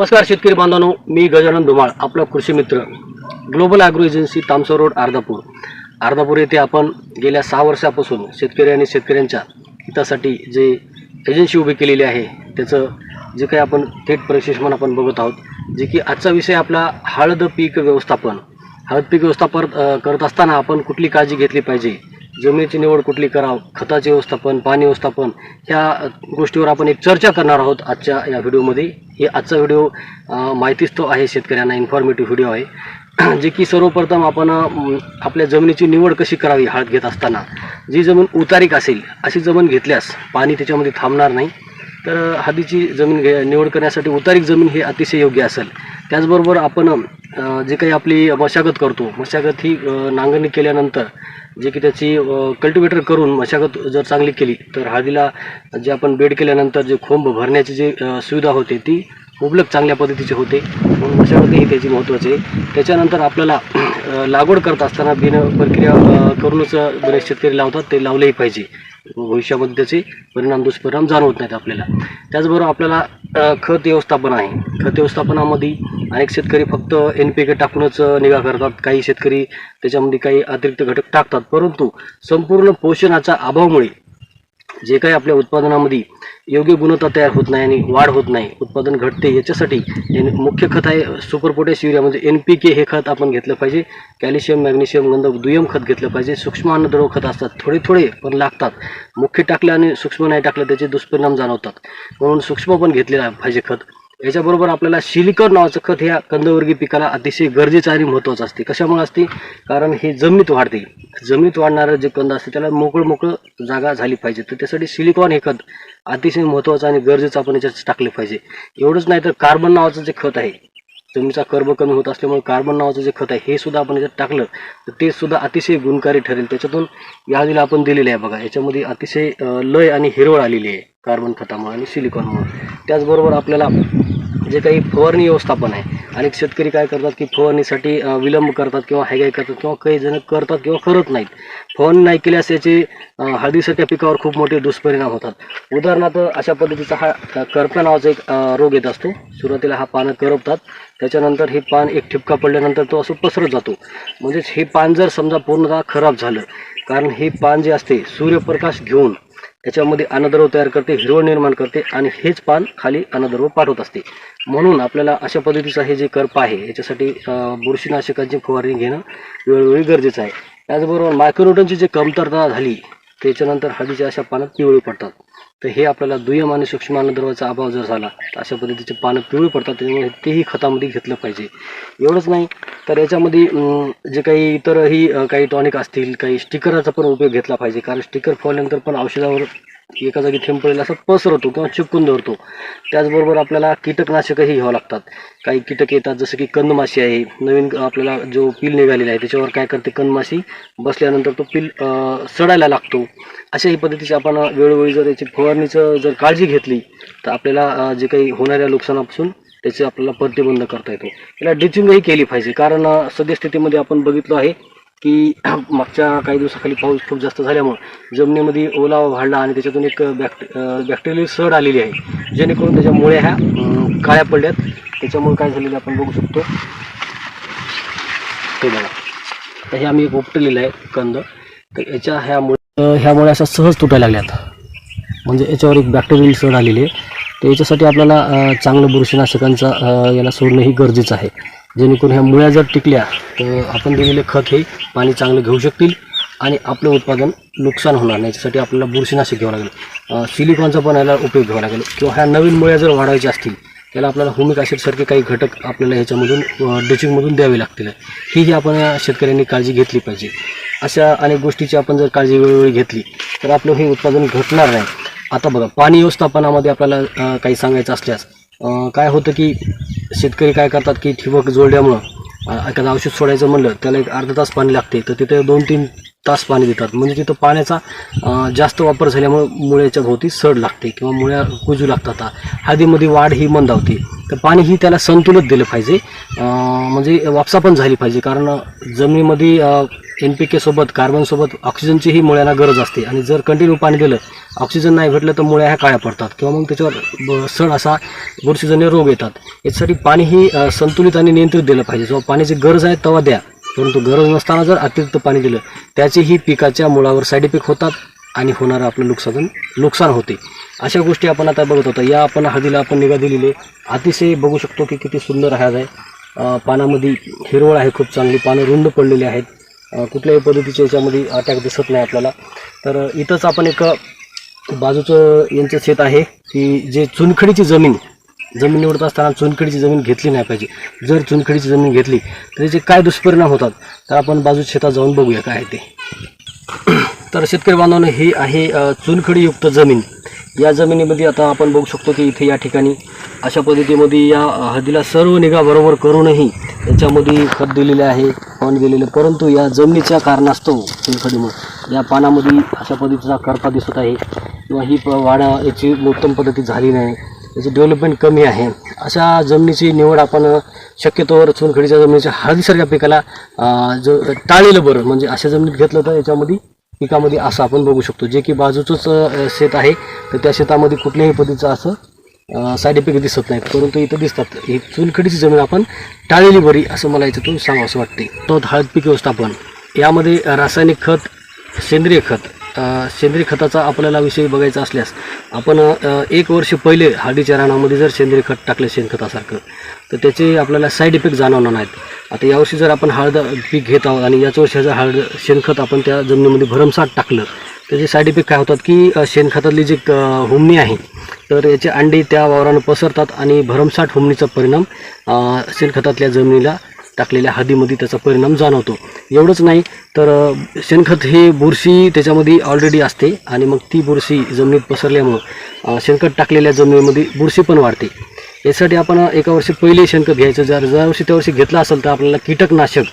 नमस्कार शेतकरी बांधवांनो मी गजानन धुमाळ आपला कृषी मित्र. Global agro agency Tamsa road Ardhapur. Ardhapur येथे आपण गेल्या सहा वर्षापासून शेतकरी आणि शेतकऱ्यांच्या हितासाठी जे एजन्सी उभी केलेली आहे त्याचं जे काही आपण थेट प्रशिक्षण आपण बघत आहोत जे की आजचा विषय आपला हळद पीक व्यवस्थापन. हळद पीक व्यवस्थापन करत असताना आपण कुठली काळजी घेतली पाहिजे? जमिनीची निवड कुठली करावं खताचे व्यवस्थापन पाणी व्यवस्थापन ह्या गोष्टीवर आपण एक चर्चा करणार आहोत आजच्या या व्हिडिओमध्ये. हे आजचा व्हिडिओ माहितीच तो आहे शेतकऱ्यांना इन्फॉर्मेटिव्ह व्हिडिओ आहे. जे की सर्वप्रथम आपण आपल्या जमिनीची निवड कशी करावी हळद घेत असताना जी जमीन उतारीक असेल अशी जमीन घेतल्यास पाणी त्याच्यामध्ये थांबणार नाही. तर हळदीची जमीन घे निवड करण्यासाठी उतारीक जमीन हे अतिशय योग्य असेल. त्याचबरोबर आपण जे काही आपली मशागत करतो मशागत ही नांगरणी केल्यानंतर जे की त्याची कल्टिवेटर करून मशागत जर चांगली केली तर हळदीला जे आपण बेड केल्यानंतर जे खोंब भरण्याची जी सुविधा होते ती मुबलक चांगल्या पद्धतीची होते. म्हणून मशागत ही त्याची महत्त्वाची आहे. त्याच्यानंतर आपल्याला लागवड करत असताना बिन प्रक्रिया करूनच बरेच शेतकरी लावतात ते लावलेही पाहिजे. भविष्यामध्ये त्याचे परिणाम दुष्परिणाम जाणवत नाहीत आपल्याला. त्याचबरोबर आपल्याला खत व्यवस्थापन आहे. खत व्यवस्थापनामध्ये अनेक शेतकरी फक्त एन पी के टाकूनच निगा करतात. काही शेतकरी त्याच्यामध्ये काही अतिरिक्त घटक टाकतात. परंतु संपूर्ण पोषणाच्या अभावामुळे जे काही आपल्या उत्पादनामध्ये योग्य गुणवत्ता तयार होत नाही आणि वाढ होत नाही उत्पादन घटते याच्यासाठी मुख्य खत आहे सुपर पोटॅश युरिया. म्हणजे एन पी के हे खत आपण घेतलं पाहिजे. कॅल्शियम मॅग्नेशियम गंधक दुय्यम खत घेतलं पाहिजे. सूक्ष्म अन्नद्रव खत असतात. थोडे थोडे पण लागतात. मुख्य टाकलं आणि सूक्ष्म नाही टाकलं त्याचे दुष्परिणाम जाणवतात. म्हणून सूक्ष्म पण घेतलेलं पाहिजे खत. याच्याबरोबर आपल्याला शिलिकर नावाचं खत ह्या कंदवर्गीय पिकाला अतिशय गरजेचं आणि महत्त्वाचं असते. कशामुळे असते? कारण हे जमिनीत वाढते. जमिनीत वाढणारं जे कंद असते त्याला मोकळं मोकळं जागा झाली पाहिजे. तर त्यासाठी सिलिकॉन हे खत अतिशय महत्त्वाचं आणि गरजेचं आपण याच्यात टाकले पाहिजे. एवढंच नाही तर कार्बन नावाचं जे खत आहे जमिनीचा कर्ब कमी होत असल्यामुळे कार्बन नावाचं जे खत आहे हे सुद्धा आपण याच्यात टाकलं तर ते सुद्धा अतिशय गुणकारी ठरेल. त्याच्यातून यादीला आपण दिलेलं आहे बघा. याच्यामध्ये अतिशय लय आणि हिरवळ आलेली आहे कार्बन खतामुळे आणि सिलिकॉनमुळे. त्याचबरोबर आपल्याला जे काही फवारणी व्यवस्थापन आहे. अनेक शेतकरी काय करतात की फवारणीसाठी विलंब करतात किंवा हायगाय करतात किंवा काही जण करतात किंवा करत नाहीत. फवारणी नाही केल्यास याचे हळदीसारख्या पिकावर खूप मोठे दुष्परिणाम होतात. उदाहरणार्थ अशा पद्धतीचा हा करपा नावाचा एक रोग येत असतो. सुरुवातीला हा पानं करपतात. त्याच्यानंतर हे पान एक ठिपका पडल्यानंतर तो असं पसरत जातो. म्हणजेच हे पान जर समजा पूर्णतः खराब झालं कारण हे पान जे असते सूर्यप्रकाश घेऊन त्याच्यामध्ये अन्नद्रव तयार करते हिरवळ निर्माण करते आणि हेच पान खाली अन्नद्रव पाठवत असते. म्हणून आपल्याला अशा पद्धतीचं हे जे कर्प आहे याच्यासाठी बुरशीनाशकांची फवारणी घेणं वेळोवेळी गरजेचं आहे. त्याचबरोबर मायक्रोटनची जी कमतरता झाली त्याच्यानंतर हळदीच्या अशा पानात पिवळी पडतात. तर हे आपल्याला दुय्यम आणि सूक्ष्म अन्नद्रवाचा अभाव जर झाला तर अशा पद्धतीचे पानं पिवळी पडतात त्याच्यामुळे तेही खतामध्ये घेतलं पाहिजे. एवढंच नाही तर याच्यामध्ये जे काही इतरही काही टॉनिक असतील काही स्टिकरचा पण उपयोग घेतला पाहिजे. कारण स्टिकर फॉरल्यानंतर पण औषधावर एका जागी थेंब पडेल असं पसरवतो किंवा चिपकून धरतो. त्याचबरोबर आपल्याला कीटकनाशकही घ्यावं लागतात. काही कीटक येतात जसं की कंदमाशी आहे. नवीन आपल्याला जो पील निघालेला आहे त्याच्यावर काय करते कंदमाशी बसल्यानंतर तो पील सडायला लागतो. अशाही पद्धतीचे आपण वेळोवेळी जर याची फवारणीचं जर काळजी घेतली तर आपल्याला जे काही होणाऱ्या नुकसानापासून त्याचे आपल्याला प्रतिबंध करता येतो. याला ड्रिचिंगही केली पाहिजे. कारण सद्यस्थितीमध्ये आपण बघितलं आहे की मागच्या काही दिवसाखाली पाऊस खूप जास्त झाल्यामुळं जमिनीमध्ये ओलावा वाढला आणि त्याच्यातून एक बॅक्टे बॅक्टेरियल सड आलेली आहे. जेणेकरून त्याच्यामुळे ह्या काळ्या पडल्यात. त्याच्यामुळे काय झालेलं आपण बघू शकतो. ते बघा. तर हे आम्ही एक उपटलेलं आहे कंद. तर याच्या ह्यामुळे ह्यामुळे अशा सहज तुटायला लागल्यात. म्हणजे याच्यावर एक बॅक्टेरियल सड आलेली आहे. तर याच्यासाठी आपल्याला चांगलं बुरशीनाशकांचा याला सोडणं ही गरजेचं आहे. जेणेकरून ह्या मुळ्या जर टिकल्या तर आपण दिलेले खत हे पाणी चांगलं घेऊ शकतील आणि आपलं उत्पादन नुकसान होणार नाही. याच्यासाठी आपल्याला बुरशीनाशक घ्यावं लागेल. सिलिकॉनचा पण याला उपयोग घ्यावा लागेल. किंवा ह्या नवीन मुळ्या जर वाढवायच्या असतील त्याला आपल्याला होमिक ॲसिडसारखे काही घटक आपल्याला ह्याच्यामधून ड्रिचिंगमधून द्यावे लागतील. ही जी आपण शेतकऱ्यांनी काळजी घेतली पाहिजे. अशा अनेक गोष्टीची आपण जर काळजी वेळोवेळी घेतली तर आपलं हे उत्पादन घटणार नाही. आता बघा पाणी व्यवस्थापनामध्ये आपल्याला काही सांगायचं असल्यास काय होतं की शेतकरी काय करतात की ठिबक जोडल्यामुळं एखादं औषध सोडायचं म्हणलं त्याला एक अर्धा तास पाणी लागते. तर तिथे दोन तीन तास पाणी देतात. म्हणजे तिथं पाण्याचा जास्त वापर झाल्यामुळं मुळ्याच्या भोवती सड लागते किंवा मुळ्या कुजू लागतात. हळदीमध्ये वाढ ही मंदावते. तर पाणी ही त्याला संतुलित दिलं पाहिजे. म्हणजे वापसा पण झाली पाहिजे. कारण जमिनीमध्ये एन पी केसोबत कार्बनसोबत ऑक्सिजनचीही मुळ्यांना गरज असते. आणि जर कंटिन्यू पाणी दिलं ऑक्सिजन नाही भेटलं तर मुळ्या ह्या काळ्या पडतात. किंवा मग त्याच्यावर ब- सड असा बुरशीजन्य रोग येतात. याच्यासाठी पाणीही संतुलित आणि नियंत्रित दिलं पाहिजे. जेव्हा पाण्याची गरज आहे तेव्हा द्या. परंतु गरज नसताना जर अतिरिक्त पाणी दिलं त्याचेही पिकाच्या मुळावर साईड इफेक्ट होतात आणि होणारं आपलं नुकसान नुकसान होते. अशा गोष्टी आपण आता बघत होतो. या आपण हळदीला आपण निगा दिलेली आहे. अतिशय बघू शकतो की किती सुंदर हळद आहे. पानामध्ये हिरवळ आहे खूप चांगली. पानं रुंद पडलेली आहेत. कुठल्याही पद्धतीच्या याच्यामध्ये अटॅक दिसत नाही आपल्याला. तर इथंच आपण एक बाजूचं यांचं शेत आहे. की जे चुनखडीची जमीन जमीन निवडत असताना चुनखडीची जमीन घेतली नाही पाहिजे. जर चुनखडीची जमीन घेतली तर त्याचे काय दुष्परिणाम होतात तर आपण बाजू शेतात जाऊन बघूया काय आहे ते. तर शेतकरी बांधवांनो ही आहे चुनखडीयुक्त जमीन. या जमिनीमध्ये आता आपण बघू शकतो की इथे या ठिकाणी अशा पद्धतीमध्ये या हळदीला सर्व निगा बरोबर करूनही याच्यामध्ये खत दिलेले आहे पाणी गेलेले परंतु या जमिनीच्या कारणास्तव चुनखडीमुळे या पानामध्ये अशा पद्धतीचा करपा दिसत आहे. किंवा ही प- याची उत्तम पद्धती झाली नाही. याची डेव्हलपमेंट कमी आहे. अशा जमिनीची निवड आपण शक्यतोवर चुनखडीच्या जमिनीच्या हळदीसारख्या पिकाला अ, जो टाळलेलं बरं. म्हणजे अशा जमिनीत घेतलं तर याच्यामध्ये पिकामध्ये असं आपण बघू शकतो. जे की बाजूचंच शेत आहे तर त्या शेतामध्ये कुठल्याही पद्धतीचं असं साईड इफेक्ट दिसत नाहीत. परंतु इथं दिसतात. ही चुनखडीची जमीन आपण टाळलेली बरी असं मला याच्यातून सांगावं असं वाटते तो हळद पीक व्यवस्थापन. यामध्ये रासायनिक खत सेंद्रिय खत सेंद्रिय खताचा आपल्याला विषय बघायचा असल्यास आपण एक वर्ष पहिले हळदीच्या रानामध्ये जर सेंद्रिय खत टाकले शेणखतासारखं तर त्याचे आपल्याला साईड इफेक्ट जाणवणार नाहीत. आता यावर्षी जर आपण हळद पीक घेत आहोत आणि याच वर्षी जर हळद शेणखत आपण त्या जमिनीमध्ये भरमसाठ टाकलं त्याचे साईड इफेक्ट काय होतात की शेणखतातली जी हुमणी आहे तर याचे अंडी त्या वावरानं पसरतात आणि भरमसाठ हुमणीचा परिणाम शेणखतातल्या जमिनीला टाकलेल्या हळदीमध्ये त्याचा परिणाम जाणवतो. एवढंच नाही तर शेणखत हे बुरशी त्याच्यामध्ये ऑलरेडी असते आणि मग ती बुरशी जमिनीत पसरल्यामुळं शेणखत टाकलेल्या जमिनीमध्ये बुरशी पण वाढते. यासाठी आपण एका वर्षी पहिले शेणखत घ्यायचं. जर ज्या वर्षी त्या वर्षी घेतलं असेल तर आपल्याला कीटकनाशक